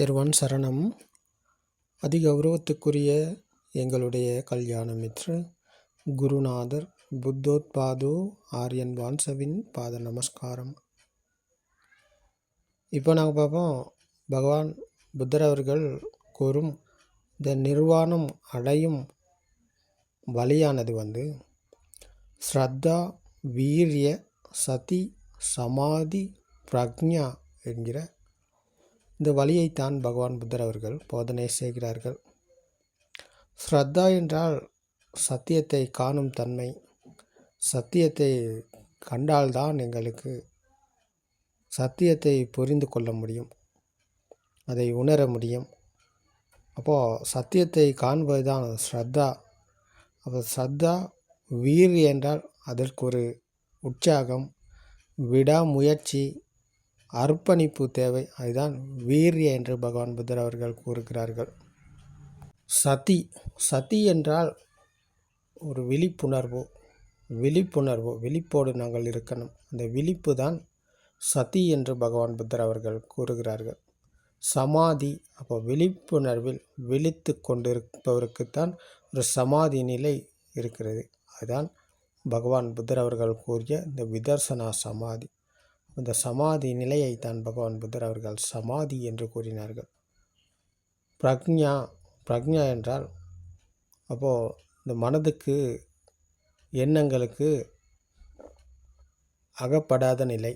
திருவன் சரணம். அதிகௌரவத்துக்குரிய எங்களுடைய கல்யாண மித்ரு குருநாதர் புத்தோத்பாதோ ஆரியன் வான்சவின் பாத நமஸ்காரம். இப்போ நாங்கள் பார்ப்போம். பகவான் புத்தர் அவர்கள் கூறும் இந்த நிர்வாணம் அடையும் வழியானது வந்து ஸ்ரத்தா வீரிய சதி சமாதி பிரக்ஞா என்கிற இந்த வழியைத்தான் பகவான் புத்தர் அவர்கள் போதனை செய்கிறார்கள். ஸ்ரத்தா என்றால் சத்தியத்தை காணும் தன்மை. சத்தியத்தை கண்டால்தான் எங்களுக்கு சத்தியத்தை புரிந்து கொள்ள முடியும். அதை உணர முடியும். அப்போது சத்தியத்தை காண்பது தான் ஸ்ரத்தா. அப்போ ஸ்ரத்தா வீர் என்றால் அதற்கு ஒரு உற்சாகம் விடாமுயற்சி அர்ப்பணிப்பு தேவை. அதுதான் வீரிய என்று பகவான் புத்தர் அவர்கள் கூறுகிறார்கள். சதி. சதி என்றால் ஒரு விழிப்புணர்வு. விழிப்புணர்வு. விழிப்போடு நாங்கள் இருக்கணும். அந்த விழிப்பு தான் சதி என்று பகவான் புத்தர் அவர்கள் கூறுகிறார்கள். சமாதி. அப்போ விழிப்புணர்வில் விழித்து கொண்டிருப்பவருக்குத்தான் ஒரு சமாதி நிலை இருக்கிறது. அதுதான் பகவான் புத்தர் அவர்கள் கூறிய இந்த விதர்சனா சமாதி. அந்த சமாதி நிலையை தான் பகவான் புத்தர் அவர்கள் சமாதி என்று கூறினார்கள். பிரக்ஞா பிரக்ஞா என்றால் அப்போது இந்த மனதுக்கு எண்ணங்களுக்கு அகப்படாத நிலை.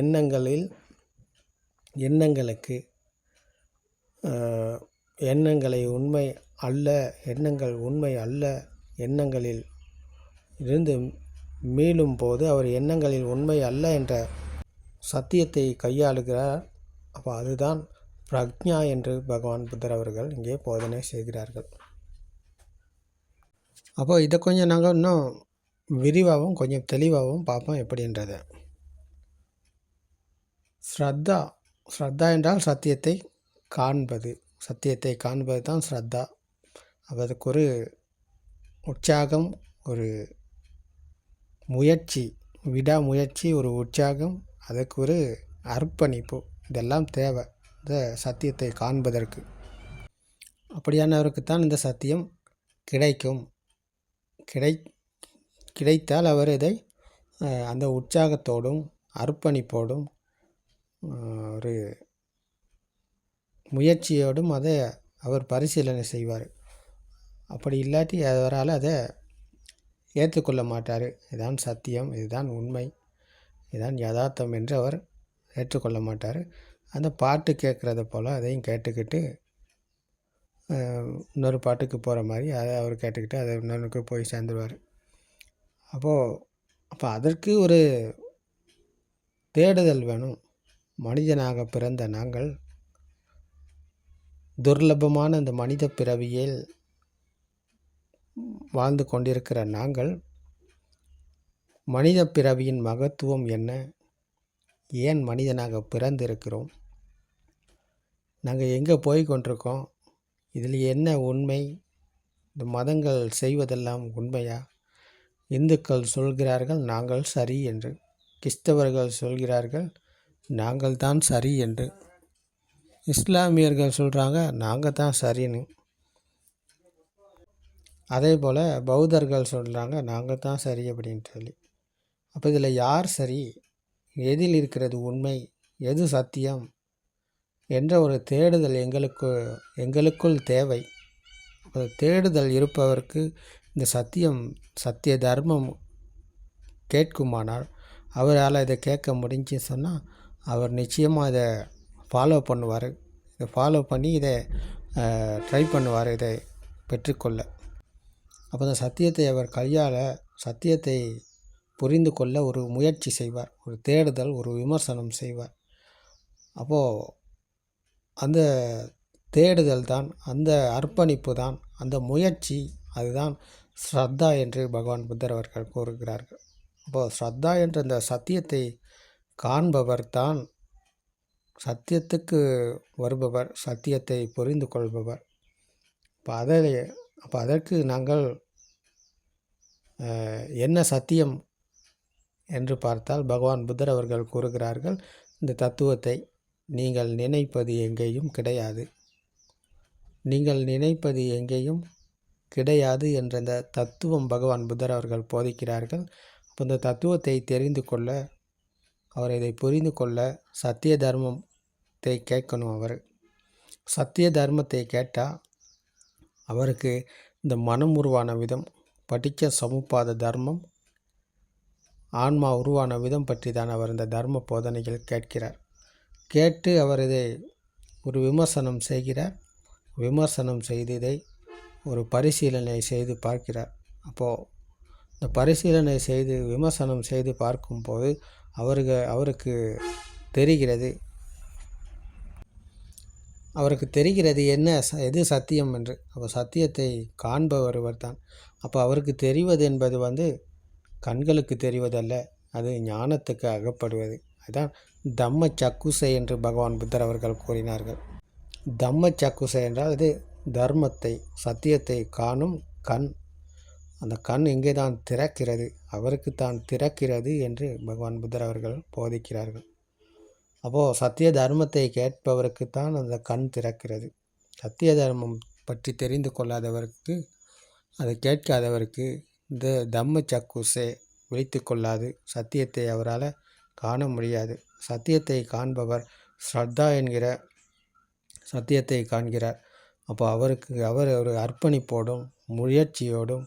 எண்ணங்களில் எண்ணங்களுக்கு எண்ணங்களை உண்மை அல்ல எண்ணங்கள் உண்மை அல்ல எண்ணங்களில் இருந்து மீளும் போது அவர் எண்ணங்களில் உண்மை அல்ல என்ற சத்தியத்தை கையாளுகிறார் அப்போ அதுதான் பிரக்ஞா என்று பகவான் புத்தர் அவர்கள் இங்கே போதனை செய்கிறார்கள். அப்போ இதை கொஞ்சம் நாங்கள் இன்னும் விரிவாகவும் கொஞ்சம் தெளிவாகவும் பார்ப்போம் எப்படின்றத. ஸ்ரத்தா ஸ்ரத்தா என்றால் சத்தியத்தை காண்பது. சத்தியத்தை காண்பது தான் ஸ்ரத்தா. அதுக்கு ஒரு உற்சாகம் ஒரு முயற்சி விடாமுயற்சி ஒரு உற்சாகம் அதுக்கு ஒரு அர்ப்பணிப்பு. இதெல்லாம் தேவை. இந்த சத்தியத்தை காண்பதற்கு. அப்படியானவருக்கு தான் இந்த சத்தியம் கிடைக்கும். கிடை கிடைத்தால் அவர் இதை அந்த உற்சாகத்தோடும் அர்ப்பணிப்போடும் ஒரு முயற்சியோடும் அதை அவர் பரிசீலனை செய்வார். அப்படி இல்லாட்டி அவரால் அதை ஏற்றுக்கொள்ள மாட்டார். இதுதான் சத்தியம் இதுதான் உண்மை. இதுதான் யதார்த்தம் என்று அவர் ஏற்றுக்கொள்ள மாட்டார் அந்த பாட்டு கேட்குறத போல் அதையும் கேட்டுக்கிட்டு இன்னொரு பாட்டுக்கு போகிற மாதிரி அதை அவர் கேட்டுக்கிட்டு அதை இன்னொருக்கு போய் சேர்ந்துருவார். அப்போது அப்போ அதற்கு ஒரு தேடுதல் வேணும். மனிதனாக பிறந்த நாங்கள் துர்லபமான இந்த மனித பிறவியில் வாழ்ந்து கொண்டிருக்கிற நாங்கள் மனித பிறவியின் மகத்துவம் என்ன? ஏன் மனிதனாக பிறந்திருக்கிறோம்? நாங்கள் எங்கே போய் கொண்டிருக்கோம்? இதில் என்ன உண்மை? இந்த மதங்கள் செய்வதெல்லாம் உண்மையா? இந்துக்கள் சொல்கிறார்கள் நாங்கள் சரி என்று. கிறிஸ்தவர்கள் சொல்கிறார்கள் நாங்கள் தான் சரி என்று. இஸ்லாமியர்கள் சொல்கிறாங்க நாங்கள் தான் சரின்னு. அதே போல் பௌத்தர்கள் சொல்கிறாங்க நாங்கள் தான் சரி அப்படின்ட்டு சொல்லி. அப்போ இதில் யார் சரி? எதில் இருக்கிறது உண்மை? எது சத்தியம்? என்ற ஒரு தேடுதல் எங்களுக்கு எங்களுக்குள் தேவை. அந்த தேடுதல் இருப்பவருக்கு இந்த சத்தியம் சத்திய தர்மம் கேட்குமானால் அவரால் இதை கேட்க முடிஞ்சு சொன்னால் அவர் நிச்சயமாக இதை ஃபாலோ பண்ணுவார். இதை ஃபாலோ பண்ணி இதை ட்ரை பண்ணுவார் இதை பெற்றுக்கொள்ள. அப்போ அந்த சத்தியத்தை அவர் கையாள சத்தியத்தை புரிந்து கொள்ள ஒரு முயற்சி செய்வார். ஒரு தேடுதல் ஒரு விமர்சனம் செய்வார். அப்போது அந்த தேடுதல் தான் அந்த அர்ப்பணிப்பு தான் அந்த முயற்சி அதுதான் ஸ்ரத்தா என்று பகவான் புத்தர் அவர்கள் கூறுகிறார்கள். அப்போது ஸ்ரத்தா என்ற அந்த சத்தியத்தை காண்பவர் தான் சத்தியத்துக்கு வருபவர் சத்தியத்தை புரிந்து கொள்பவர். இப்போ அதை அப்போ அதற்கு நாங்கள் என்ன சத்தியம் என்று பார்த்தால் பகவான் புத்தர் அவர்கள் கூறுகிறார்கள் இந்த தத்துவத்தை நீங்கள் நினைப்பது எங்கேயும் கிடையாது. நீங்கள் நினைப்பது எங்கேயும் கிடையாது என்ற இந்த தத்துவம் பகவான் புத்தர் அவர்கள் போதிக்கிறார்கள். அப்போ இந்த தத்துவத்தை தெரிந்து கொள்ள அவர் இதை புரிந்து கொள்ள சத்திய தர்மத்தை கேட்கணும் அவர். சத்திய தர்மத்தை கேட்டால் அவருக்கு இந்த மனம் உருவான விதம் படிக்க சமுப்பாத தர்மம் ஆன்மா உருவான விதம் பற்றி தான் அவர் இந்த தர்ம போதனைகள் கேட்கிறார். கேட்டு அவர் இதை ஒரு விமர்சனம் செய்கிறார். விமர்சனம் செய்து இதை ஒரு பரிசீலனை செய்து பார்க்கிறார். அப்போது இந்த பரிசீலனை செய்து விமர்சனம் செய்து பார்க்கும்போது அவருக்கு அவருக்கு தெரிகிறது. அவருக்கு தெரிகிறது என்ன ச- எது சத்தியம் என்று. அப்போ சத்தியத்தை காண்பவர் தான் அப்போ அவருக்கு தெரிவது என்பது வந்து கண்களுக்கு தெரிவதல்ல அது ஞானத்துக்கு அகப்படுவது. அதுதான் தம்ம சக்குசை என்று பகவான் புத்தர் அவர்கள் கூறினார்கள். தம்ம சக்குசை என்றால் அது தர்மத்தை சத்தியத்தை காணும் கண். அந்த கண் எங்கே தான் திறக்கிறது அவருக்கு தான் திறக்கிறது என்று பகவான் புத்தர் அவர்கள் போதிக்கிறார்கள். அப்போது சத்திய தர்மத்தை கேட்பவருக்கு தான் அந்த கண் திறக்கிறது. சத்திய தர்மம் பற்றி தெரிந்து கொள்ளாதவருக்கு அதை கேட்காதவருக்கு இந்த தம்ம சக்குசே விழித்து கொள்ளாது. சத்தியத்தை அவரால் காண முடியாது. சத்தியத்தை காண்பவர் ஸ்ரத்தா என்கிற சத்தியத்தை காண்கிறார். அப்போ அவருக்கு அவர் ஒரு அர்ப்பணிப்போடும் முயற்சியோடும்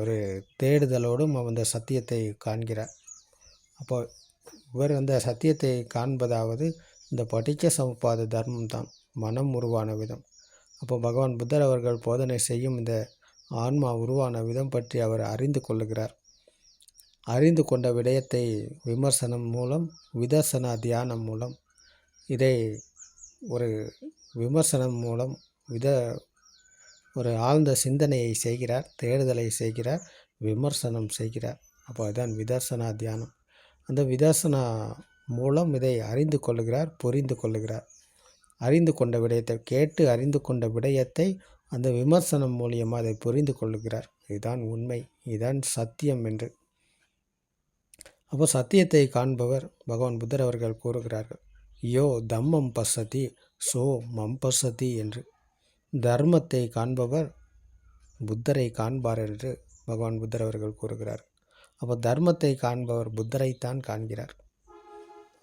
ஒரு தேடுதலோடும் அந்த சத்தியத்தை காண்கிறார். அப்போ இவர் அந்த சத்தியத்தை காண்பதாவது இந்த படிக்க சமுப்பாத தர்மம் தான் மனம் உருவான விதம். அப்போ பகவான் புத்தர் அவர்கள் போதனை செய்யும் இந்த ஆன்மா உருவான விதம் பற்றி அவர் அறிந்து கொள்ளுகிறார். அறிந்து கொண்ட விடயத்தை விமர்சனம் மூலம் விதர்சனா தியானம் மூலம் இதை ஒரு விமர்சனம் மூலம் வித ஒரு ஆழ்ந்த சிந்தனையை செய்கிறார் தேடுதலை செய்கிறார் விமர்சனம் செய்கிறார். அப்போ அதுதான் விதர்சனா தியானம். அந்த விதர்சனா மூலம் இதை அறிந்து கொள்ளுகிறார் புரிந்து கொள்ளுகிறார். அறிந்து கொண்ட விடயத்தை கேட்டு அறிந்து கொண்ட விடயத்தை அந்த விமர்சனம் மூலியமாக அதை புரிந்து கொள்ளுகிறார். இதுதான் உண்மை இதுதான் சத்தியம் என்று. அப்போ சத்தியத்தை காண்பவர் பகவான் புத்தர் அவர்கள் கூறுகிறார்கள் யோ தம்மம் பசதி சோ மம் பசதி என்று. தர்மத்தை காண்பவர் புத்தரை காண்பார் என்று பகவான் புத்தர் அவர்கள் கூறுகிறார். அப்போ தர்மத்தை காண்பவர் புத்தரைத்தான் காண்கிறார்.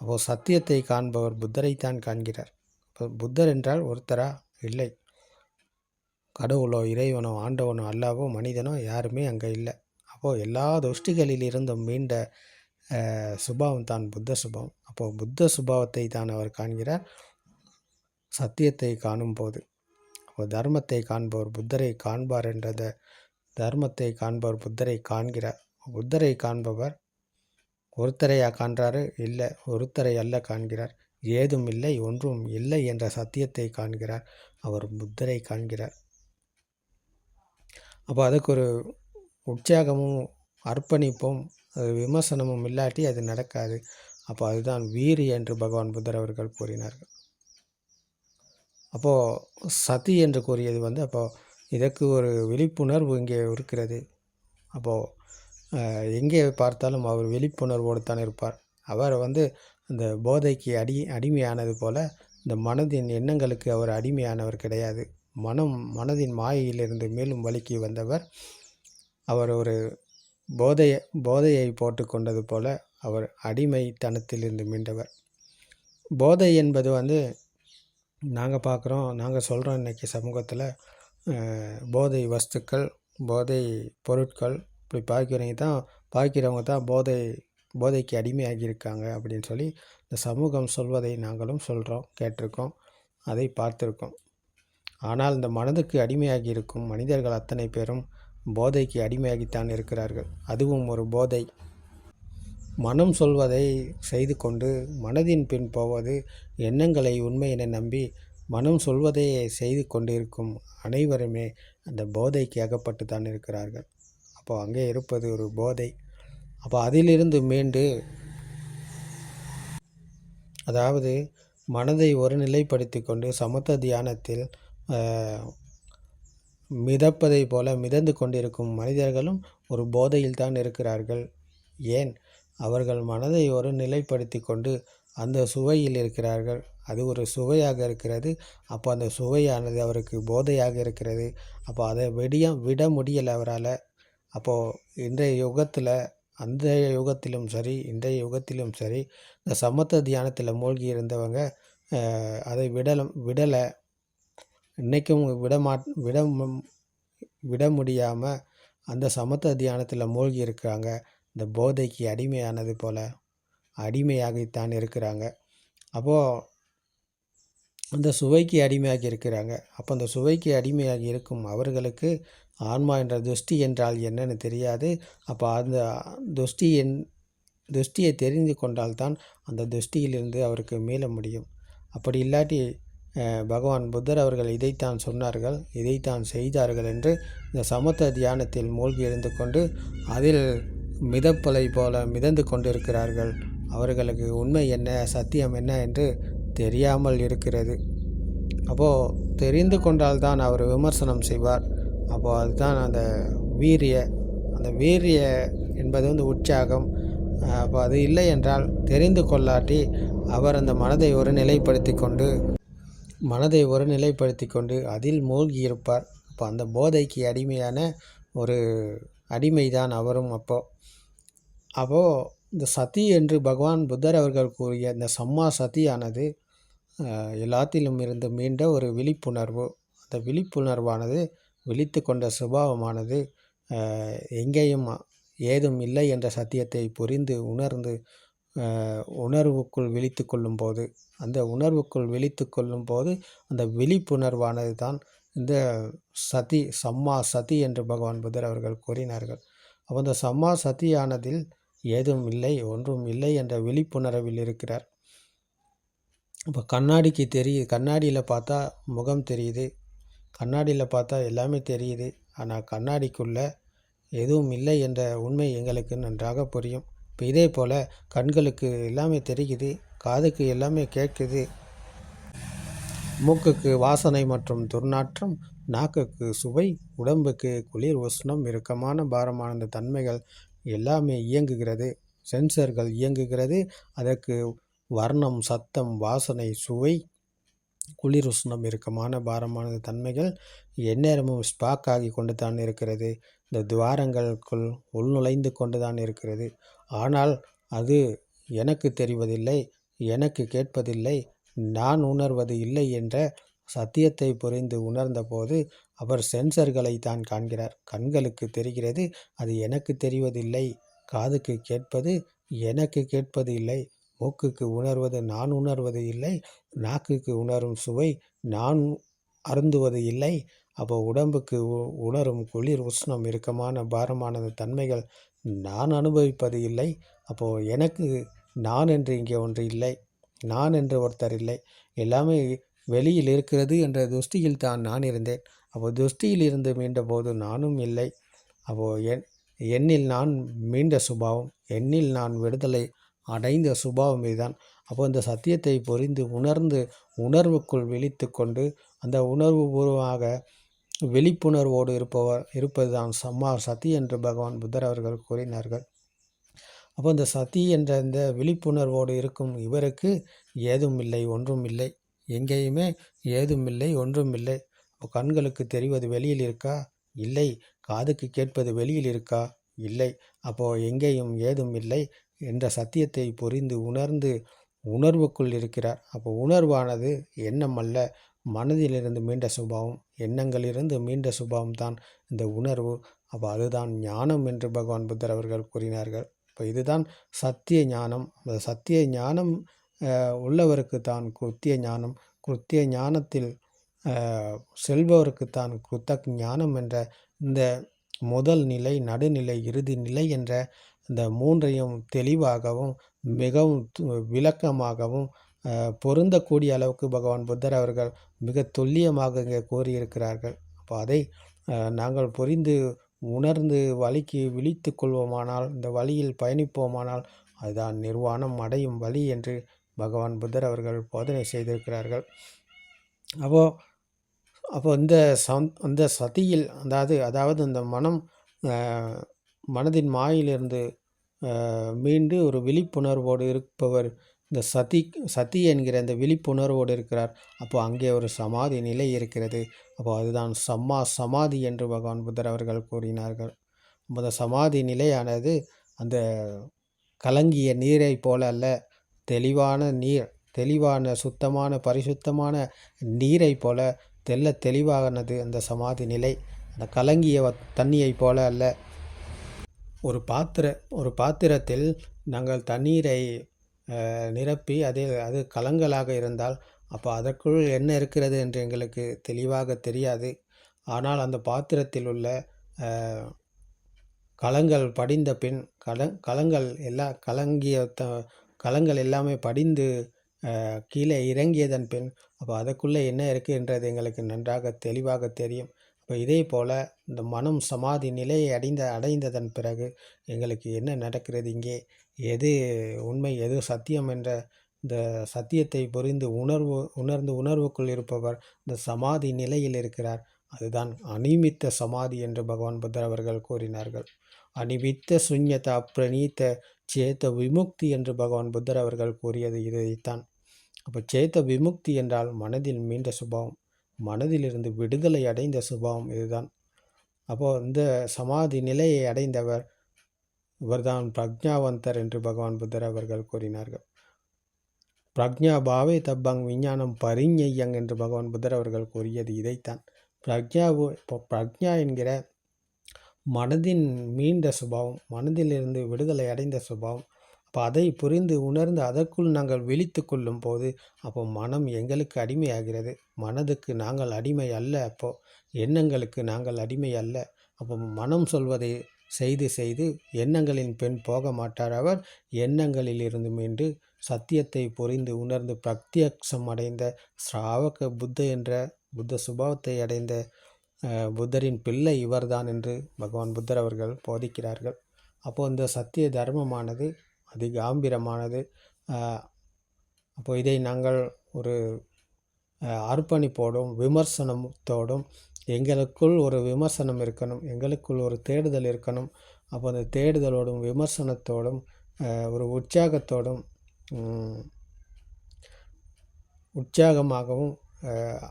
அப்போது சத்தியத்தை காண்பவர் புத்தரைத்தான் காண்கிறார். இப்போ புத்தர் என்றால் ஒருத்தரா? இல்லை. கடவுளோ இறைவனோ ஆண்டவனோ அல்லாவோ மனிதனோ யாருமே அங்கே இல்லை. அப்போது எல்லா துஷ்டிகளிலிருந்தும் மீண்ட சுபாவம் தான் புத்த சுபாவம். அப்போது புத்த சுபாவத்தை தான் அவர் காண்கிறார். சத்தியத்தை காணும்போது. அப்போ தர்மத்தை காண்பவர் புத்தரை காண்பார் என்றத தர்மத்தை காண்பவர் புத்தரை காண்கிறார். புத்தரை காண்பவர் ஒருத்தரையா காண்றாரு? இல்லை. ஒருத்தரை அல்ல காண்கிறார். ஏதும் இல்லை ஒன்றும் இல்லை என்ற சத்தியத்தை காண்கிறார். அவர் புத்தரை காண்கிறார். அப்போ அதுக்கு ஒரு உற்சாகமும் அர்ப்பணிப்பும் அது விமர்சனமும் இல்லாட்டி அது நடக்காது. அப்போ அதுதான் வீரி என்று பகவான் புத்தர் அவர்கள் கூறினார்கள். அப்போது சதி என்று கூறியது வந்து அப்போது இதற்கு ஒரு விழிப்புணர்வு இங்கே இருக்கிறது. அப்போது எங்கே பார்த்தாலும் அவர் விழிப்புணர்வோடு தான் இருப்பார். அவர் வந்து இந்த போதைக்கு அடி அடிமையானது போல் இந்த மனதின் எண்ணங்களுக்கு அவர் அடிமையானவர் கிடையாது. மனம் மனதின் மாயையிலிருந்து மேலும் வலிக்கு வந்தவர். அவர் ஒரு போதையை போதையை போட்டு கொண்டது போல அவர் அடிமைத்தனத்திலிருந்து மீண்டவர். போதை என்பது வந்து நாங்கள் பார்க்குறோம் நாங்கள் சொல்கிறோம் இன்றைக்கி சமூகத்தில் போதை வஸ்துக்கள் போதை பொருட்கள் இப்படி பார்க்கிறவங்க தான் பார்க்கிறவங்க தான் போதை போதைக்கு அடிமையாகியிருக்காங்க அப்படின்னு சொல்லி இந்த சமூகம் சொல்வதை நாங்களும் சொல்கிறோம் கேட்டிருக்கோம் அதை பார்த்துருக்கோம். ஆனால் இந்த மனதுக்கு அடிமையாகி இருக்கும் மனிதர்கள் அத்தனை பேரும் போதைக்கு அடிமையாகித்தான் இருக்கிறார்கள். அதுவும் ஒரு போதை. மனம் சொல்வதை செய்து கொண்டு மனதின் பின் போவது எண்ணங்களை உண்மை என நம்பி மனம் சொல்வதை செய்து கொண்டிருக்கும் அனைவருமே அந்த போதைக்கு அகப்பட்டு தான் இருக்கிறார்கள். அப்போ அங்கே இருப்பது ஒரு போதை. அப்போ அதிலிருந்து மீண்டு அதாவது மனதை ஒருநிலைப்படுத்தி கொண்டு சமத்த தியானத்தில் மிதப்பதை மிதப்பதைப் போல மிதந்து கொண்டிருக்கும் மனிதர்களும் ஒரு போதையில் தான் இருக்கிறார்கள். ஏன்? அவர்கள் மனதை ஒரு நிலைப்படுத்தி கொண்டு அந்த சுவையில் இருக்கிறார்கள். அது ஒரு சுவையாக இருக்கிறது. அப்போ அந்த சுவையானது அவருக்கு போதையாக இருக்கிறது. அப்போ அதை விடிய விட முடியலை அவரால். அப்போது இன்றைய யுகத்தில் அந்த யுகத்திலும் சரி இன்றைய யுகத்திலும் சரி இந்த சமத்த தியானத்தில் மூழ்கி இருந்தவங்க அதை விடலும் விடலை. இன்றைக்கும் விடமா விட விட முடியாமல் அந்த சமத்துவ தியானத்தில் மூழ்கி இருக்கிறாங்க இந்த போதைக்கு அடிமையானது போல் அடிமையாகித்தான் இருக்கிறாங்க. அப்போது அந்த சுவைக்கு அடிமையாகி இருக்கிறாங்க. அப்போ அந்த சுவைக்கு அடிமையாகி இருக்கும் அவர்களுக்கு ஆன்மா என்ற துஷ்டி என்றால் என்னன்னு தெரியாது. அப்போ அந்த துஷ்டி என் துஷ்டியை தெரிந்து கொண்டால்தான் அந்த துஷ்டியிலிருந்து அவருக்கு மீள முடியும். அப்படி இல்லாட்டி பகவான் புத்தர் அவர்கள் இதைத்தான் சொன்னார்கள். இதைத்தான் செய்தார்கள் என்று இந்த சமத்துவ தியானத்தில் மூழ்கி இருந்து கொண்டு அதில் மிதப்பலை போல மிதந்து கொண்டிருக்கிறார்கள். அவர்களுக்கு உண்மை என்ன சத்தியம் என்ன என்று தெரியாமல் இருக்கிறது. அப்போது தெரிந்து கொண்டால்தான் அவர் விமர்சனம் செய்வார். அப்போது அதுதான் அந்த வீரிய அந்த வீரிய என்பது வந்து உற்சாகம். அப்போ அது இல்லை என்றால் தெரிந்து கொள்ளாட்டி அவர் அந்த மனதை ஒரு நிலைப்படுத்தி கொண்டு மனதை ஒரு நிலைப்படுத்தி கொண்டு அதில் மூழ்கி இருப்பார் அப்போ அந்த போதைக்கு அடிமையான ஒரு அடிமைதான் அவரும் அப்போது அப்போது இந்த சதி என்று பகவான் புத்தர் அவர்கள் கூறிய இந்த சம்மா சதியானது எல்லாத்திலும் இருந்து மீண்ட ஒரு விழிப்புணர்வு. அந்த விழிப்புணர்வானது விழித்து கொண்ட சுபாவமானது எங்கேயும் ஏதும் இல்லை என்ற சத்தியத்தை புரிந்து உணர்ந்து உணர்வுக்குள் விழித்து கொள்ளும்போது அந்த உணர்வுக்குள் விழித்து கொள்ளும்போது அந்த விழிப்புணர்வானது தான் இந்த சதி சம்மா சதி என்று பகவான் புத்தர் அவர்கள் கூறினார்கள். அப்போ அந்த சம்மா சதியானதில் ஏதும் இல்லை ஒன்றும் இல்லை என்ற விழிப்புணர்வில் இருக்கிறார். இப்போ கண்ணாடிக்கு தெரியுது கண்ணாடியில் பார்த்தா முகம் தெரியுது கண்ணாடியில் பார்த்தா எல்லாமே தெரியுது ஆனால் கண்ணாடிக்குள்ளே எதுவும் இல்லை என்ற உண்மை எங்களுக்கு நன்றாக புரியும். இப்போ இதே போல் கண்களுக்கு எல்லாமே தெரியுது காதுக்கு எல்லாமே கேட்குது. மூக்குக்கு வாசனை மற்றும் துர்நாற்றம் நாக்குக்கு சுவை உடம்புக்கு குளிர் உஷ்ணம் இறுக்கமான பாரமான தன்மைகள் எல்லாமே இயங்குகிறது. சென்சர்கள் இயங்குகிறது. அதற்கு வர்ணம் சத்தம் வாசனை சுவை குளிர் உஷ்ணம் இறுக்கமான பாரமான தன்மைகள் எந்நேரமும் ஸ்பாக் ஆகி கொண்டு தான் இருக்கிறது. இந்த துவாரங்களுக்குள் உள்நுழைந்து கொண்டு தான் இருக்கிறது. ஆனால் அது எனக்கு தெரிவதில்லை எனக்கு கேட்பதில்லை நான் உணர்வது இல்லை என்ற சத்தியத்தை புரிந்து உணர்ந்தபோது அவர் சென்சர்களை தான் காண்கிறார். கண்களுக்கு தெரிகிறது அது எனக்கு தெரிவதில்லை. காதுக்கு கேட்பது எனக்கு கேட்பது இல்லை. மூக்குக்கு உணர்வது நான் உணர்வது இல்லை. நாக்குக்கு உணரும் சுவை நான் அருந்துவது இல்லை. அப்போ உடம்புக்கு உ- உணரும் குளிர் உஷ்ணம் இறுக்கமான பாரமானது தன்மைகள் நான் அனுபவிப்பது இல்லை. அப்போது எனக்கு நான் என்று இங்கே ஒன்று இல்லை. நான் என்று ஒருத்தர் இல்லை. எல்லாமே வெளியில் இருக்கிறது என்ற துஷ்டியில் தான் நான் இருந்தேன். அப்போது துஷ்டியில் இருந்து மீண்டபோது நானும் இல்லை. அப்போது என் என்னில் நான் மீண்ட சுபாவம் என்னில் நான் விடுதலை அடைந்த சுபாவம் இதுதான். அப்போ இந்த சத்தியத்தை புரிந்து உணர்ந்து உணர்வுக்குள் விழித்து கொண்டு அந்த உணர்வு பூர்வமாக விழிப்புணர்வோடு இருப்பவர் இருப்பதுதான் சம்மா சதி என்று பகவான் புத்தர் அவர்கள் கூறினார்கள். அப்போ இந்த சதி என்ற இந்த விழிப்புணர்வோடு இருக்கும் இவருக்கு ஏதும் இல்லை ஒன்றும் இல்லை எங்கேயுமே ஏதும் இல்லை ஒன்றும் இல்லை கண்களுக்கு தெரிவது வெளியில் இருக்கா? இல்லை. காதுக்கு கேட்பது வெளியில் இருக்கா? இல்லை. அப்போது எங்கேயும் ஏதும் இல்லை என்ற சத்தியத்தை புரிந்து உணர்ந்து உணர்வுக்குள் இருக்கிறார். அப்போ உணர்வானது எண்ணம் அல்ல. மனதிலிருந்து மீண்ட சுபாவம் எண்ணங்களிலிருந்து மீண்ட சுபாவம் தான் இந்த உணர்வு. அப்போ அதுதான் ஞானம் என்று பகவான் புத்தர் அவர்கள் கூறினார்கள். இப்போ இதுதான் சத்திய ஞானம். அந்த சத்திய ஞானம் உள்ளவருக்கு தான் குத்திய ஞானம். குத்திய ஞானத்தில் செல்பவருக்கு தான் குத்தக் ஞானம் என்ற இந்த முதல் நிலை நடுநிலை இறுதி நிலை என்ற இந்த மூன்றையும் தெளிவாகவும் மிகவும் விளக்கமாகவும் பொருந்தக்கூடிய அளவுக்கு பகவான் புத்தர் அவர்கள் மிக துல்லியமாக இங்கே கூறியிருக்கிறார்கள். அப்போ அதை நாங்கள் புரிந்து உணர்ந்து வழிக்கு விழித்து கொள்வோமானால் இந்த வழியில் பயணிப்போமானால் அதுதான் நிர்வாணம் அடையும் வழி என்று பகவான் புத்தர் அவர்கள் போதனை செய்திருக்கிறார்கள். அப்போ அப்போ இந்த சந் இந்த சதியில் அதாவது அதாவது இந்த மனம் மனதின் மாயிலிருந்து மீண்டு ஒரு விழிப்புணர்வோடு இருப்பவர் இந்த சதி சதி என்கிற இந்த விழிப்புணர்வோடு இருக்கிறார். அப்போ அங்கே ஒரு சமாதி நிலை இருக்கிறது. அப்போ அதுதான் சம்மா சமாதி என்று பகவான் புத்தர் அவர்கள் கூறினார்கள். அந்த சமாதி நிலையானது அந்த கலங்கிய நீரை போல அல்ல. தெளிவான நீர் தெளிவான சுத்தமான பரிசுத்தமான நீரை போல தெல்ல தெளிவானது அந்த சமாதி நிலை. அந்த கலங்கிய வ- தண்ணியைப் போல அல்ல. ஒரு பாத்திர ஒரு பாத்திரத்தில் நாங்கள் தண்ணீரை நிரப்பி அதில் அது கலங்கலாக இருந்தால் அப்போ அதற்குள் என்ன இருக்கிறது என்று எங்களுக்கு தெளிவாக தெரியாது. ஆனால் அந்த பாத்திரத்தில் உள்ள கலங்கள் படிந்த பின் கல கலங்கள் எல்லா கலங்கிய த கலங்கள் எல்லாமே படிந்து கீழே இறங்கியதன் பின் அப்போ அதுக்குள்ளே என்ன இருக்குன்றது எங்களுக்கு நன்றாக தெளிவாக தெரியும். இப்போ இதே போல் இந்த மனம் சமாதி நிலையை அடைந்த அடைந்ததன் பிறகு எங்களுக்கு என்ன நடக்கிறது இங்கே? எது உண்மை எது சத்தியம் என்ற இந்த சத்தியத்தை புரிந்து உணர்வு உணர்ந்து உணர்வுக்குள் இருப்பவர் இந்த சமாதி நிலையில் இருக்கிறார். அதுதான் அனிமித்த சமாதி என்று பகவான் புத்தர் அவர்கள் கூறினார்கள். அனிமித்த சுன்யத அப்ரணீத்த சேத்த விமுக்தி என்று பகவான் புத்தர் அவர்கள் கூறியது இதைத்தான். அப்போ சேத்த விமுக்தி என்றால் மனதில் மீண்ட சுபாவம் மனதிலிருந்து விடுதலை அடைந்த சுபாவம் இதுதான். அப்போது இந்த சமாதி நிலையை அடைந்தவர் இவர்தான் பிரக்ஞாவந்தர் என்று பகவான் புத்தர் அவர்கள் கூறினார்கள். பிரக்ஞா பாவே தப்பங் விஞ்ஞானம் பரிஞையங் என்று பகவான் புத்தர் அவர்கள் கூறியது இதைத்தான். பிரக்ஞா இப்போ பிரக்ஞா என்கிற மனதின் மீண்ட சுபாவம் மனதிலிருந்து விடுதலை அடைந்த சுபாவம் அப்போ அதை புரிந்து உணர்ந்து அதற்குள் நாங்கள் விழித்து கொள்ளும் போது அப்போ மனம் எங்களுக்கு அடிமையாகிறது. மனதுக்கு நாங்கள் அடிமை அல்ல அப்போது எண்ணங்களுக்கு நாங்கள் அடிமை அல்ல. அப்போ மனம் சொல்வதை செய்து செய்து எண்ணங்களின் பெண் போக மாட்டார் அவர். எண்ணங்களில் இருந்து மீண்டு சத்தியத்தை புரிந்து உணர்ந்து பிரத்யக்ஷம் அடைந்த ஸ்ராவக புத்த என்ற புத்த சுபாவத்தை அடைந்த புத்தரின் பிள்ளை இவர்தான் என்று பகவான் புத்தர் அவர்கள் போதிக்கிறார்கள். அப்போ இந்த சத்திய தர்மமானது அதி காம்பீரமானது அப்போ இதை நாங்கள் ஒரு அர்ப்பணிப்போடும் விமர்சனத்தோடும் எங்களுக்குள் ஒரு விமர்சனம் இருக்கணும் எங்களுக்குள் ஒரு தேடுதல் இருக்கணும். அப்போ அந்த தேடுதலோடும் விமர்சனத்தோடும் ஒரு உற்சாகத்தோடும் உற்சாகமாகவும் ஒரு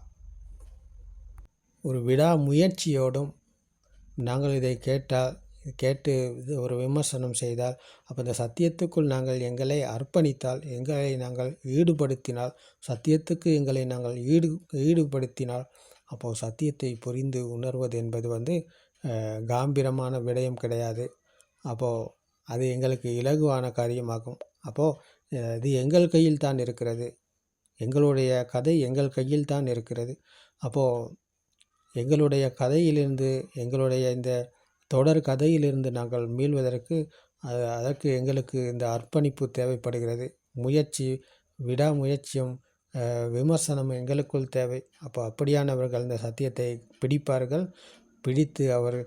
ஒரு விடாமுயற்சியோடும் நாங்கள் இதை கேட்டால் கேட்டு இது ஒரு விமர்சனம் செய்தால் அப்போ இந்த சத்தியத்துக்குள் நாங்கள் எங்களை அர்ப்பணித்தால் எங்களை நாங்கள் ஈடுபடுத்தினால் சத்தியத்துக்கு எங்களை நாங்கள் ஈடு ஈடுபடுத்தினால் அப்போது சத்தியத்தை புரிந்து உணர்வது என்பது வந்து காம்பீரமான விடயம் கிடையாது. அப்போது அது எங்களுக்கு இலகுவான காரியமாகும். அப்போது இது எங்கள் கையில் தான் இருக்கிறது. எங்களுடைய கதை எங்கள் கையில் தான் இருக்கிறது. அப்போது எங்களுடைய கதையிலிருந்து எங்களுடைய இந்த தொடர் கதையிலிருந்து நாங்கள் மீள்வதற்கு அது அதற்கு எங்களுக்கு இந்த அர்ப்பணிப்பு தேவைப்படுகிறது. முயற்சி விடாமுயற்சியும் விமர்சனம் எங்களுக்குள் தேவை. அப்போ அப்படியானவர்கள் இந்த சத்தியத்தை பிடிப்பார்கள்? பிடித்து அவர்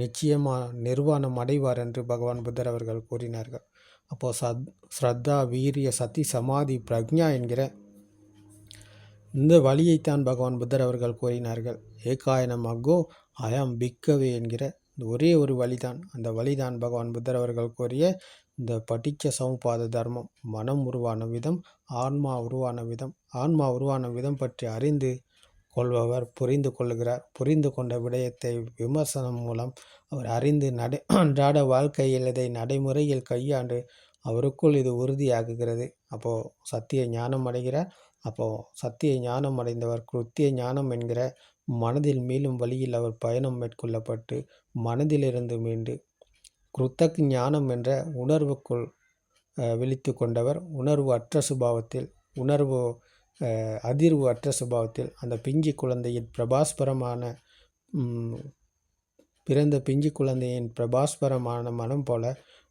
நிச்சயமாக நிர்வாணம் அடைவார் என்று பகவான் புத்தர் அவர்கள் கூறினார்கள். அப்போது சத் ஸ்ரத்தா வீரிய சதி சமாதி பிரக்ஞா என்கிற இந்த வழியைத்தான் பகவான் புத்தர் அவர்கள் கூறினார்கள். ஏகாயனம் அக்கோ அயம் பிக்கவே என்கிற ஒரே ஒரு வழிதான். அந்த வழிதான் பகவான் புத்தர் அவர்கள் கூறிய இந்த படிக்க சமபாத தர்மம் மனம் உருவான விதம் ஆன்மா உருவான விதம். ஆன்மா உருவான விதம் பற்றி அறிந்து கொள்பவர் புரிந்து கொள்கிறார். புரிந்து கொண்ட விடயத்தை விமர்சனம் மூலம் அவர் அறிந்து நடை அன்றாட வாழ்க்கையில் இதை நடைமுறையில் கையாண்டு அவருக்குள் இது உறுதியாகுகிறது. அப்போது சத்திய ஞானம் அடைகிறார். அப்போது சத்திய ஞானம் அடைந்தவர் கிருத்திய ஞானம் என்கிற மனதில் மீளும் வழியில் அவர் பயணம் மேற்கொள்ளப்பட்டு மனதிலிருந்து மீண்டு கிருத்தக் ஞானம் என்ற உணர்வுக்குள் விழித்து கொண்டவர் உணர்வு அற்ற சுபாவத்தில் உணர்வு அதிர்வு அற்ற சுபாவத்தில் அந்த பிஞ்சு குழந்தையின் பிரபாஸ்பரமான பிறந்த பிஞ்சு குழந்தையின் பிரபாஸ்பரமான மனம் போல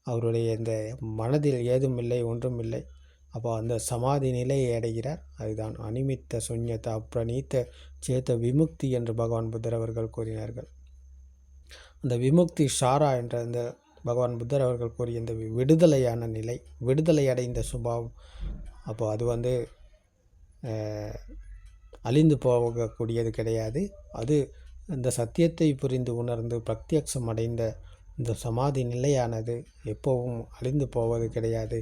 அவருடைய இந்த மனதில் ஏதுமில்லை ஒன்றுமில்லை. அப்போ அந்த சமாதி நிலையை அடைகிறார். அதுதான் அனிமித்த சுඤ்ஞத அப்ரணீத்த சேத்த விமுக்தி என்று பகவான் புத்தர் அவர்கள் கூறினார்கள். அந்த விமுக்தி ஷாரா என்ற அந்த பகவான் புத்தர் அவர்கள் கூறிய இந்த விடுதலையான நிலை விடுதலை அடைந்த சுபாவம். அப்போது அது வந்து அழிந்து போகக்கூடியது கிடையாது. அது இந்த சத்தியத்தை புரிந்து உணர்ந்து பிரத்யக்ஷம் அடைந்த இந்த சமாதி நிலையானது எப்போவும் அழிந்து போவது கிடையாது.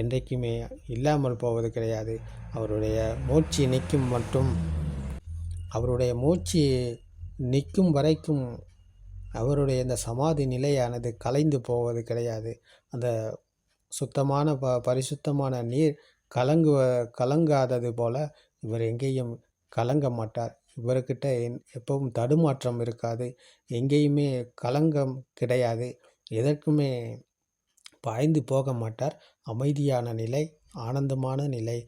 என்றைக்குமே இல்லாமல் போவது கிடையாது. அவருடைய மூச்சு நிற்கும் மட்டும் அவருடைய மூச்சு நிற்கும் வரைக்கும் அவருடைய இந்த சமாதி நிலையானது கலைந்து போவது கிடையாது. அந்த சுத்தமான ப பரிசுத்தமான நீர் கலங்குவ கலங்காதது போல இவர் எங்கேயும் கலங்க மாட்டார். இவர்கிட்ட என் எப்பவும் தடுமாற்றம் இருக்காது. எங்கேயுமே கலங்கம் கிடையாது. எதற்குமே பாய்ந்து போக மாட்டார். அமைதியான நிலை ஆனந்தமான நிலை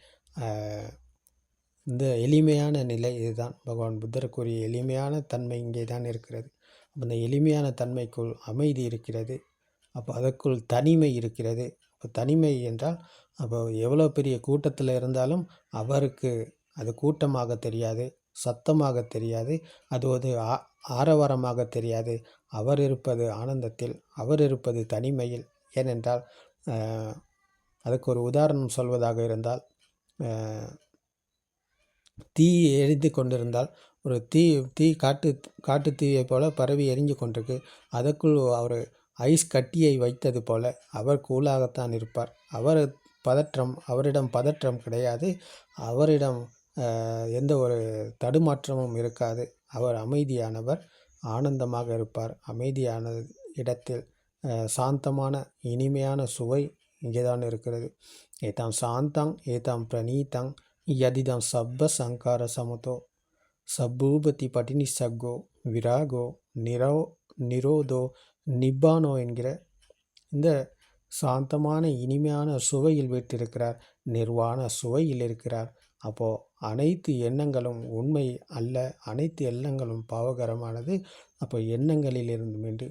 இந்த எளிமையான நிலை இதுதான். பகவான் புத்தருக்குரிய எளிமையான தன்மை இங்கே தான் இருக்கிறது. அந்த எளிமையான தன்மைக்குள் அமைதி இருக்கிறது. அப்போ அதற்குள் தனிமை இருக்கிறது. அப்போ தனிமை என்றால் அப்போ எவ்வளோ பெரிய கூட்டத்தில் இருந்தாலும் அவருக்கு அது கூட்டமாக தெரியாது சத்தமாக தெரியாது அது ஒரு ஆ ஆரவாரமாக தெரியாது. அவர் இருப்பது ஆனந்தத்தில் அவர் இருப்பது தனிமையில். ஏனென்றால் அதுக்கு ஒரு உதாரணம் சொல்வதாக இருந்தால் தீ எரிந்து கொண்டிருந்தால் ஒரு தீ தீ காட்டு காட்டு தீயை போல பரவி எரிஞ்சு கொண்டிருக்கு. அதற்குள் அவர் ஐஸ் கட்டியை வைத்தது போல அவர் கூலாகத்தான் இருப்பார். அவர் பதற்றம் அவரிடம் பதற்றம் கிடையாது. அவரிடம் எந்த ஒரு தடுமாற்றமும் இருக்காது. அவர் அமைதியானவர் ஆனந்தமாக இருப்பார். அமைதியான இடத்தில் சாந்தமான இனிமையான சுவை இங்கே தான் இருக்கிறது. ஏதாம் சாந்தங் ஏதாம் பிரணீதங் யதிதம் சப்ப சங்கார சமதோ. சப்பூபதி பட்டினி சக்கோ விராகோ நிரோ நிரோதோ நிப்பானோ என்கிற இந்த சாந்தமான இனிமையான சுவையில் வீட்டிருக்கிறார் நிர்வாண சுவையில் இருக்கிறார். அப்போது அனைத்து எண்ணங்களும் உண்மை அல்ல அனைத்து எண்ணங்களும் பாவகரமானது. அப்போ எண்ணங்களிலிருந்து மீண்டு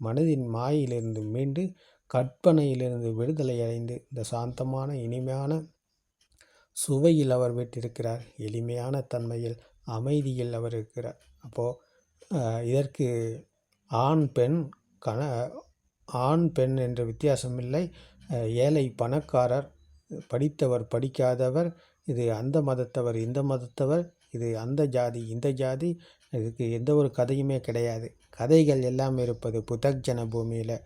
மனதின் மாயிலிருந்து மீண்டு கற்பனையிலிருந்து விடுதலை அடைந்து இந்த சாந்தமான இனிமையான சுவையில் அவர் விட்டிருக்கிறார் எளிமையான தன்மையில் அமைதியில் அவர் இருக்கிறார். அப்போது இதற்கு ஆண் பெண் கண ஆண் பெண் என்ற வித்தியாசமில்லை. ஏழை பணக்காரர் படித்தவர் படிக்காதவர் இது அந்த மதத்தவர் இந்த மதத்தவர் இது அந்த ஜாதி இந்த ஜாதி இதுக்கு எந்த ஒரு கதையுமே கிடையாது. கதைகள் எல்லாம் இருப்பது புதக்ஜன பூமியில்.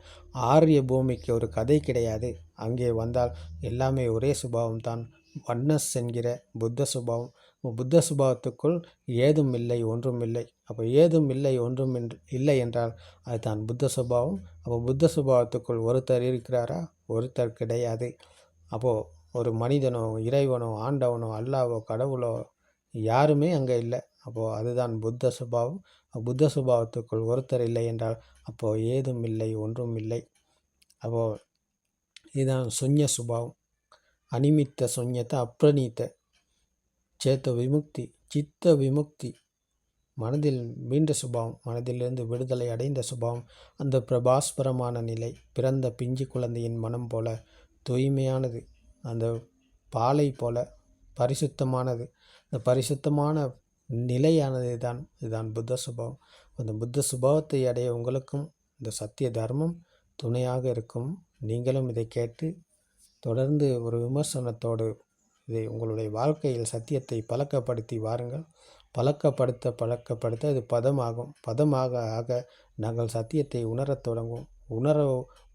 ஆரிய பூமிக்கு ஒரு கதை கிடையாது. அங்கே வந்தால் எல்லாமே ஒரே சுபாவம் தான் வன்னஸ் என்கிற புத்த சுபாவம். புத்த சுபாவத்துக்குள் ஏதும் இல்லை ஒன்றும் இல்லை. அப்போ ஏதும் இல்லை ஒன்றும் இல்லை என்றால் அது தான் புத்த சுபாவம். அப்போ புத்த சுபாவத்துக்குள் ஒருத்தர் இருக்கிறாரா? ஒருத்தர் கிடையாது. அப்போது ஒரு மனிதனோ இறைவனோ ஆண்டவனோ அல்லாவோ கடவுளோ யாருமே அங்கே இல்லை. அப்போது அதுதான் புத்த சுபாவம். புத்த சுபாவத்துக்குள் ஒருத்தர் இல்லை என்றால் அப்போது ஏதும் இல்லை ஒன்றும் இல்லை. அப்போது இதுதான் சுஞ்ச சுபாவம். அனிமித்த சுஞ்சத்தை அப்ரணீத்த சேத்த விமுக்தி சித்த விமுக்தி. மனதில் மீண்ட சுபாவம் மனதிலிருந்து விடுதலை அடைந்த சுபாவம். அந்த பிரபாஸ்பரமான நிலை பிறந்த பிஞ்சு குழந்தையின் மனம் போல தூய்மையானது. அந்த பாலை போல பரிசுத்தமானது. இந்த பரிசுத்தமான நிலையானது தான் இதுதான் புத்த சுபாவம். அந்த புத்த சுபாவத்தை அடைய உங்களுக்கும் இந்த சத்திய தர்மம் துணையாக இருக்கும். நீங்களும் இதை கேட்டு தொடர்ந்து ஒரு விமர்சனத்தோடு இதை உங்களுடைய வாழ்க்கையில் சத்தியத்தை பழக்கப்படுத்தி வாருங்கள். பழக்கப்படுத்த பழக்கப்படுத்த அது பதமாகும். பதமாக ஆக நாங்கள் சத்தியத்தை உணரத் தொடங்கும் உணர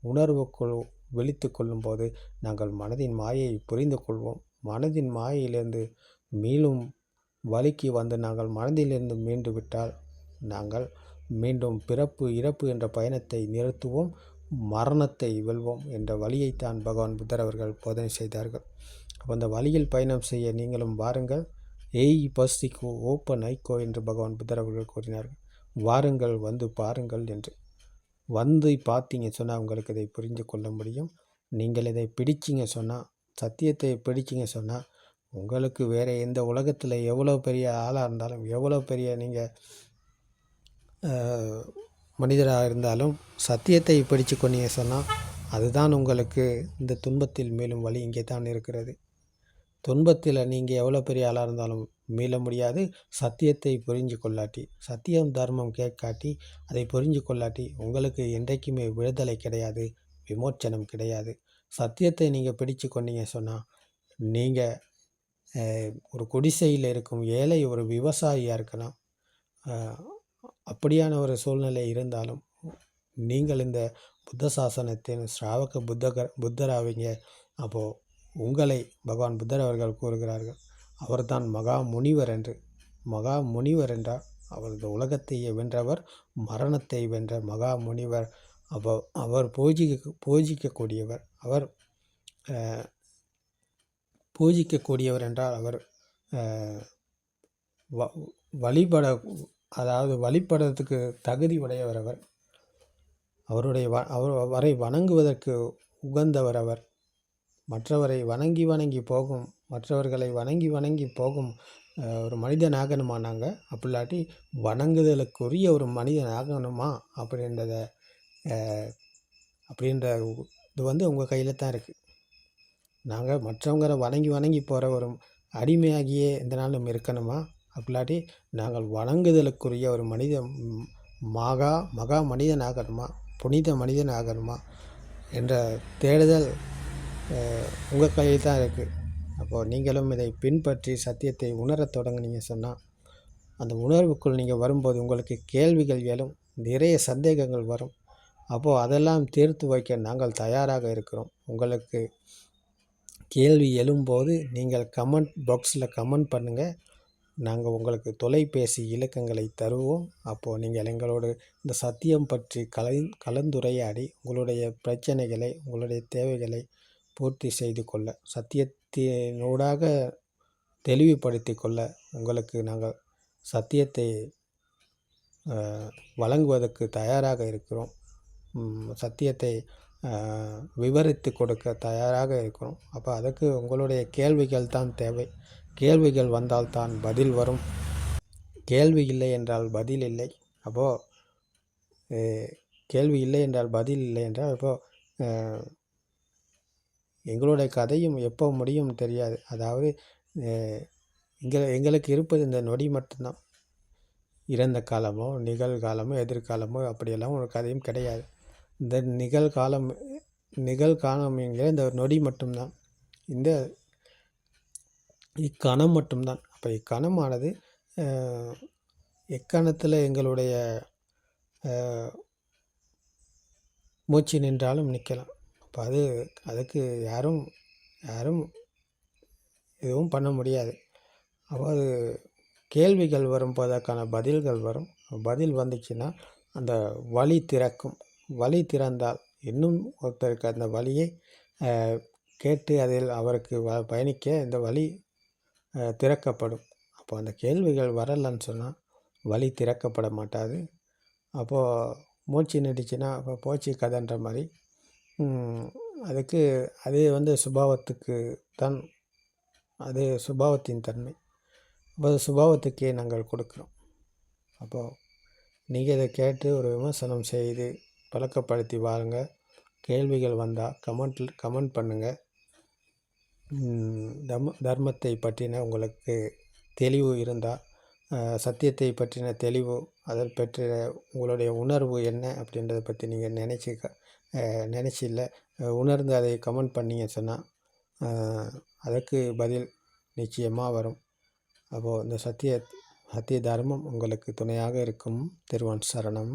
உணர்வுக்குள் விழித்து கொள்ளும்போது நாங்கள் மனதின் மாயையை புரிந்து கொள்வோம். மனதின் மாயையிலிருந்து மீளும் வலிக்கு வந்து நாங்கள் மனதிலிருந்து மீண்டு விட்டால் நாங்கள் மீண்டும் பிறப்பு இறப்பு என்ற பயணத்தை நிறுத்துவோம். மரணத்தை வெல்வோம் என்ற வழியைத்தான் பகவான் புத்தர் அவர்கள் போதனை செய்தார்கள். அப்போ அந்த வழியில் பயணம் செய்ய நீங்களும் வாருங்கள். ஏய் பஸ்திக்கு ஓப்பன் ஐக்கோ என்று பகவான் புத்தர் அவர்கள் கூறினார்கள் வாருங்கள் வந்து பாருங்கள் என்று. வந்து பார்த்தீங்க சொன்னால் உங்களுக்கு இதை புரிந்து கொள்ள முடியும். நீங்கள் இதை பிடிச்சிங்க சொன்னால் சத்தியத்தை பிடிச்சிங்க சொன்னால் உங்களுக்கு வேறு எந்த உலகத்தில் எவ்வளோ பெரிய ஆளாக இருந்தாலும் எவ்வளோ பெரிய நீங்கள் மனிதராக இருந்தாலும் சத்தியத்தை பிடிச்சு கொண்டீங்க சொன்னால் அதுதான் உங்களுக்கு இந்த துன்பத்தில் மேலும் வழி இங்கே தான் இருக்கிறது. துன்பத்தில் நீங்கள் எவ்வளோ பெரிய ஆளாக இருந்தாலும் மீள முடியாது. சத்தியத்தை புரிஞ்சு கொள்ளாட்டி சத்தியம் தர்மம் கேட்காட்டி அதை புரிஞ்சு கொள்ளாட்டி உங்களுக்கு என்றைக்குமே விடுதலை கிடையாது விமோச்சனம் கிடையாது. சத்தியத்தை நீங்கள் பிடிச்சு கொண்டீங்க சொன்னால் நீங்கள் ஒரு குடிசையில் இருக்கும் ஏழை ஒரு விவசாயியாக இருக்கலாம். அப்படியான ஒரு சூழ்நிலை இருந்தாலும் நீங்கள் இந்த புத்த சாசனத்தின் ஸ்ராவக புத்தகர் புத்தராவீங்க. அப்போது உங்களை பகவான் புத்தர் அவர்கள் கூறுகிறார்கள். அவர்தான் மகா முனிவர் என்று. மகா முனிவர் என்றால் அவர் இந்த உலகத்தையே வென்றவர் மரணத்தை வென்ற மகா முனிவர். அவ அவர் பூஜிக்க பூஜிக்கக்கூடியவர். அவர் பூஜிக்கக்கூடியவர் என்றால் அவர் வ வழிபட அதாவது வழிபடுறதுக்கு தகுதி உடையவர் அவர். அவருடைய வ அவர் அவரை வணங்குவதற்கு உகந்தவர் அவர். மற்றவரை வணங்கி வணங்கி போகும் மற்றவர்களை வணங்கி வணங்கி போகும் ஒரு மனிதன் ஆகணுமா நாங்கள் அப்படிலாட்டி வணங்குதலுக்குரிய ஒரு மனிதன் ஆகணுமா அப்படின்றத அப்படின்ற இது வந்து உங்கள் கையில் தான் இருக்குது நாங்கள் மற்றவங்களை வணங்கி வணங்கி போகிற ஒரு அடிமையாகியே இந்த நாளும் இருக்கணுமா? அப்படிலாட்டி நாங்கள் வணங்குதலுக்குரிய ஒரு மனித மகா மகா மனிதன் ஆகணுமா புனித மனிதன் ஆகணுமா என்ற தேடுதல் உங்கள் கையில் தான் இருக்குது. அப்போது நீங்களும் இதை பின்பற்றி சத்தியத்தை உணரத் தொடங்குனீங்க சொன்னால் அந்த உணர்வுக்குள் நீங்கள் வரும்போது உங்களுக்கு கேள்விகள் எழும் நிறைய சந்தேகங்கள் வரும். அப்போது அதெல்லாம் தீர்த்து வைக்க நாங்கள் தயாராக இருக்கிறோம். உங்களுக்கு கேள்வி எழும்போது நீங்கள் கமெண்ட் பாக்ஸில் கமெண்ட் பண்ணுங்கள் நாங்கள் உங்களுக்கு தொலைபேசி இலக்கங்களை தருவோம். அப்போது நீங்கள் எங்களோடு இந்த சத்தியம் பற்றி கலை கலந்துரையாடி உங்களுடைய பிரச்சனைகளை உங்களுடைய தேவைகளை பூர்த்தி செய்து கொள்ள சத்தியத்தினூடாக தெளிவுபடுத்தி கொள்ள உங்களுக்கு நாங்கள் சத்தியத்தை வழங்குவதற்கு தயாராக இருக்கிறோம். சத்தியத்தை விவரித்து கொடுக்க தயாராக இருக்கிறோம். அப்போ அதுக்கு உங்களுடைய கேள்விகள் தான் தேவை. கேள்விகள் வந்தால் தான் பதில் வரும். கேள்வி இல்லை என்றால் பதில் இல்லை. அப்போது கேள்வி இல்லை என்றால் பதில் இல்லை என்றால் அப்போது எங்களுடைய கதையும் எப்போ முடியும் தெரியாது. அதாவது எங்கள் எங்களுக்கு இருப்பது இந்த நொடி மட்டும்தான். இறந்த காலமோ நிகழ்காலமோ எதிர்காலமோ அப்படியெல்லாம் ஒரு கதையும் கிடையாது. இந்த நிகழ்காலம் நிகழ்காலம் என்கிற இந்த நொடி மட்டும்தான். இந்த இக்கணம் மட்டும்தான். அப்போ இக்கணமானது எக்கணத்தில் எங்களுடைய மூச்சு நின்றாலும் நிற்கலாம் அப்போ அது அதுக்கு யாரும் யாரும் எதுவும் பண்ண முடியாது. அப்போ அது கேள்விகள் வரும்போது அதற்கான பதில்கள் வரும். பதில் வந்துச்சுன்னா அந்த வழி திறக்கும். வழி திறந்தால் இன்னும் ஒருத்தருக்கு அந்த வழியை கேட்டு அதில் அவருக்கு வ பயணிக்க இந்த வழி திறக்கப்படும். அப்போ அந்த கேள்விகள் வரலன்னு சொன்னால் வழி திறக்கப்பட மாட்டாது. அப்போது மூச்சு நின்றுச்சுன்னா அப்போ போச்சு கதைன்ற மாதிரி அதுக்கு அது வந்து சுபாவத்துக்கு தான் அது சுபாவத்தின் தன்மை. அப்போ அது சுபாவத்துக்கே நாங்கள் கொடுக்குறோம். அப்போது நீங்கள் இதை கேட்டு ஒரு விமர்சனம் செய்து பழக்கப்படுத்தி வாருங்க. கேள்விகள் வந்தால் கமெண்ட்டில் கமெண்ட் பண்ணுங்கள் தம் தர்மத்தை பற்றின உங்களுக்கு தெளிவு இருந்தால் சத்தியத்தை பற்றின தெளிவு அதை பெற்ற உங்களுடைய உணர்வு என்ன அப்படின்றத பற்றி நீங்கள் நினச்சி நினச்சி இல்லை உணர்ந்து அதை கமெண்ட் பண்ணிங்க சொன்னால் அதற்கு பதில் நிச்சயமாக வரும். அப்போது இந்த சத்திய சத்திய தர்மம் உங்களுக்கு துணையாக இருக்கும். திருவான் சரணம்.